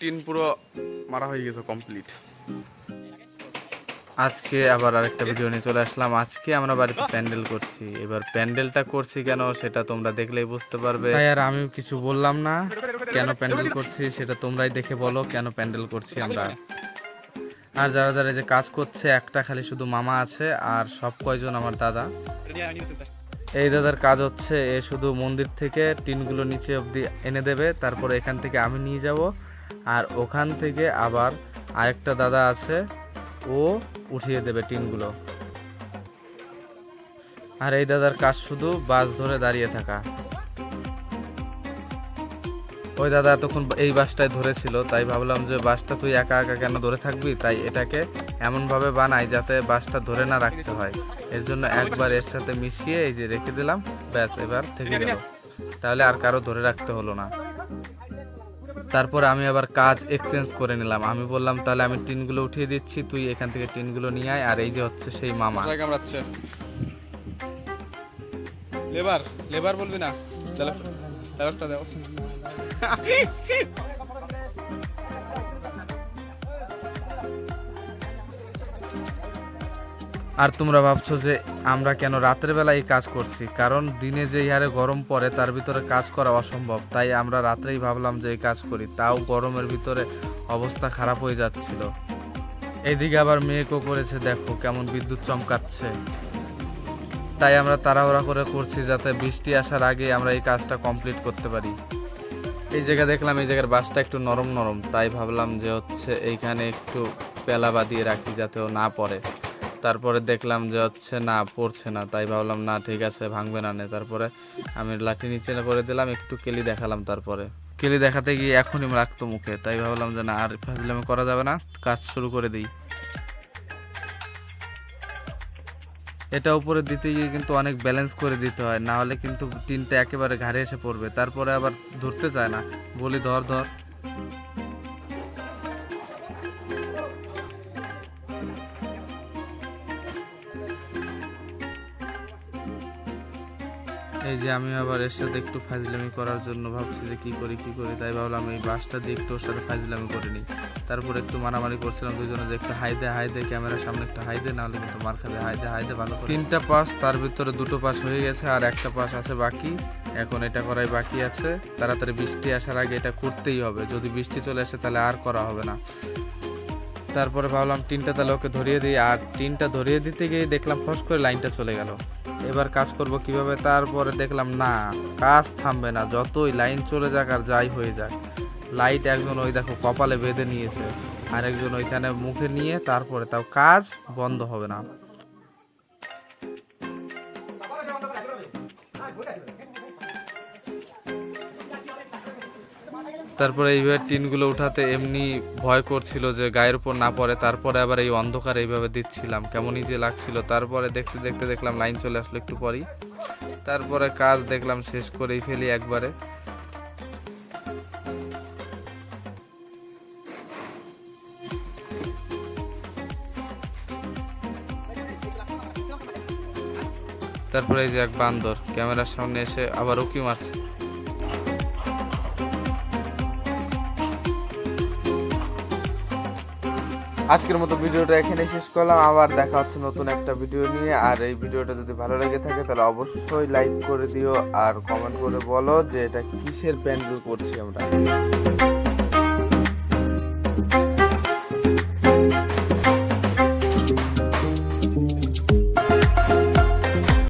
Tin পুরো মারা হয়ে গেছে কমপ্লিট আজকে আবার আরেকটা ভিডিও নিয়ে চলে আসলাম। আজকে আমরা বাড়িতে প্যান্ডেল করছি। এবার প্যান্ডেলটা করছি কেন সেটা তোমরা দেখলেই বুঝতে পারবে। তাই আর আমিও কিছু বললাম না। কেন প্যান্ডেল করছি সেটা তোমরাই দেখে বলো কেন প্যান্ডেল করছি আমরা। আর যারা যারা এই যে কাজ করছে একটা খালি শুধু মামা আছে আর সব কয়জন আমার দাদা। এই দাদার কাজ হচ্ছে এ শুধু মন্দির থেকে টিনগুলো নিচে অবধি এনে দেবে তারপরে এখান থেকে আমি নিয়ে যাব। আর ওখান থেকে আবার আরেকটা দাদা আছে, ও উঠিয়ে দেবে টিনগুলো। আর এই দাদার কাজ শুধু বাস ধরে দাঁড়িয়ে থাকা। ওই দাদা এতক্ষণ এই বাসটায় ধরেছিল, তাই ভাবলাম যে বাসটা তুই একা একা কেন ধরে থাকবি? তাই এটাকে এমনভাবে বানাই যাতে বাসটা ধরে না রাখতে হয়। এর জন্য একবার এর সাথে মিশিয়ে এই যে রেখে দিলাম, ব্যাস এবার থেকে গেল। তাহলে আর কারও ধরে রাখতে হলো না। তারপর আমি আবার কাজ এক্সচেঞ্জ করে নিলাম। আমি বললাম, তাহলে আমি টিনগুলো উঠিয়ে দিচ্ছি, তুই এখান থেকে টিনগুলো নিয়ে আয়। আর এই যে হচ্ছে সেই মামা। লেবার লেবার বলবি না? চলো চালকটা দাও। আর তোমরা ভাবছ যে আমরা কেন রাতের বেলা এই কাজ করছি? কারণ দিনে যে হারে গরম পড়ে, তার ভিতরে কাজ করা অসম্ভব। তাই আমরা রাত্রেই ভাবলাম যে এই কাজ করি। তাও গরমের ভিতরে অবস্থা খারাপ হয়ে যাচ্ছিল। এইদিকে আবার মেয়েকেও করেছে, দেখো কেমন বিদ্যুৎ চমকাচ্ছে। তাই আমরা তাড়াহুড়া করে করছি যাতে বৃষ্টি আসার আগে আমরা এই কাজটা কমপ্লিট করতে পারি। এই জায়গা দেখলাম, এই জায়গার বাসটা একটু নরম নরম। তাই ভাবলাম যে হচ্ছে এইখানে একটু পেলা বাঁধিয়ে রাখি যাতে ও না পড়ে। তারপরে দেখলাম যে হচ্ছে না, পড়ছে না। তাই ভাবলাম, না, ঠিক আছে, ভাঙবে না। নে তারপরে আমি লাঠি নিচে করে দিলাম, একটু কেলি দেখালাম তারপরে। কেলি দেখাতে গিয়ে এখনই রাখতো মুখে। তাই ভাবলাম যে না, আর ফাজলামি করা যাবে না, কাজ শুরু করে দিই। এটা উপরে দিতে গিয়ে কিন্তু অনেক ব্যালেন্স করে দিতে হয়। না হলে কিন্তু টিনটা একেবারে ঘাড়ে এসে পড়বে। তারপরে আবার ধরতে চায় না। বলি, ধর ধর। এই যে আমি আবার এর সাথে একটু ফাজলামি করার জন্য ভাবছি যে কি করি কি করি। তাই ভাবলাম এই বাসটা দিয়ে একটু ওর সাথে ফাজলামি করে নিই। তারপর একটু মারামারি করছিলাম দুজনে যে একটু হাই দে হাই দে, ক্যামেরার সামনে একটু হাই দে, নাহলে কিন্তু মার খাবে। হাই দে হাই দে, ভালো তিনটা পাস, তার ভিতরে দুটো পাস হয়ে গেছে আর একটা পাস আছে বাকি। এখন এটা করাই বাকি আছে। তাড়াতাড়ি বৃষ্টি আসার আগে এটা করতেই হবে। যদি বৃষ্টি চলে আসে তাহলে আর করা হবে না। তারপরে ভাবলাম টিনটা তাহলে ওকে ধরিয়ে দিই। আর টিনটা ধরিয়ে দিতে গিয়ে দেখলাম ফস করে লাইনটা চলে গেল। এবার কাজ করব কীভাবে? তারপরে দেখলাম, না, কাজ থামবে না, যতই লাইন চলে যাক আর যাই হয়ে যাক। লাইট একজন ওই দেখো কপালে বেঁধে নিয়েছে আর একজন ওইখানে মুখে নিয়ে তারপরে তাও কাজ বন্ধ হবে না। তারপরে এইভাবে টিনগুলো উঠাতে এমনি ভয় করছিল যে গায়ের উপর না পড়ে, তারপরে আবার এই অন্ধকার এইভাবে দিচ্ছিলাম। কেমনই যে লাগছিল। তারপরে দেখতে দেখতে দেখলাম লাইন চলে আসলো একটু পরই। তারপরে কাজ দেখলাম শেষ করেই ফেলি একবারে। তারপরে এই যে এক বান্দর, ক্যামেরার সামনে এসে আবার উকি মারছে। আজকের মতো ভিডিওটা এখানে শেষ করলাম। আবার দেখা হচ্ছে নতুন একটা ভিডিও নিয়ে। আর এই ভিডিওটা যদি ভালো লেগে থাকে, তাহলে অবশ্যই লাইক করে দিও আর কমেন্ট করে বলো যে এটা কিসের প্যান্ডেল করছি আমরা।